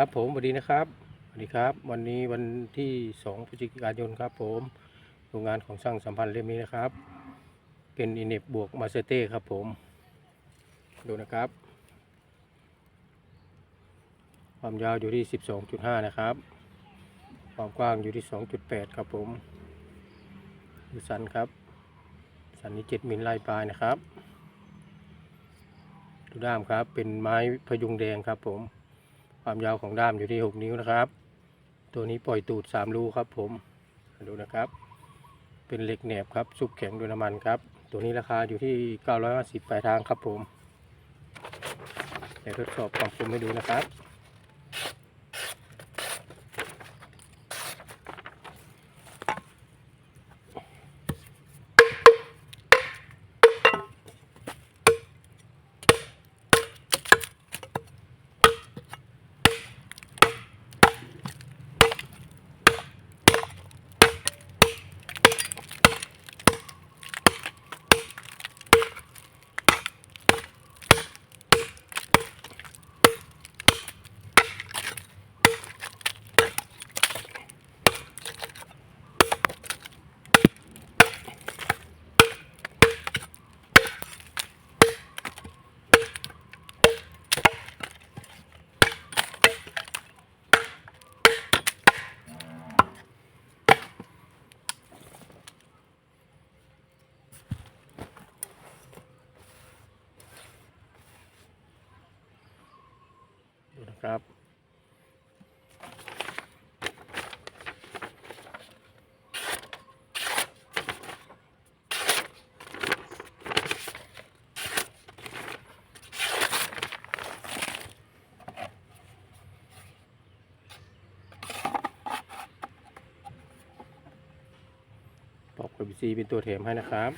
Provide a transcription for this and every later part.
ครับผมสวัสดีนะครับสวัสดีครับ วันนี้วันที่ 2พฤศจิกายนครับ ผมโรงงานของช่างสัมพันธ์เล่มนี้นะครับ เป็นอินเนบบวกมาเซเต้ครับผม ดูนะครับ ความยาวอยู่ที่ 12.5 นะครับ ความกว้างอยู่ที่ 2.8 ครับผมดูสันครับ สันนี้ 7มิลลายปลายนะครับ ดูด้ามครับเป็นไม้พยุงแดงครับผม ความยาวของด้ามอยู่ที่ 6 นิ้วนะครับ ตัวนี้ปล่อยตูด 3 รูครับผมดูนะครับ เป็นเหล็กแหนบครับซุปแข็งด้วยน้ำมันครับ ตัวนี้ราคาอยู่ที่ 950ปลายทางครับผมเดี๋ยวทดสอบความคมให้ดูนะครับ ดูนะครับปอกกับซีเป็นตัวแถมให้นะครับ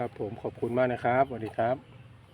ครับผมขอบคุณมากนะครับสวัสดีครับ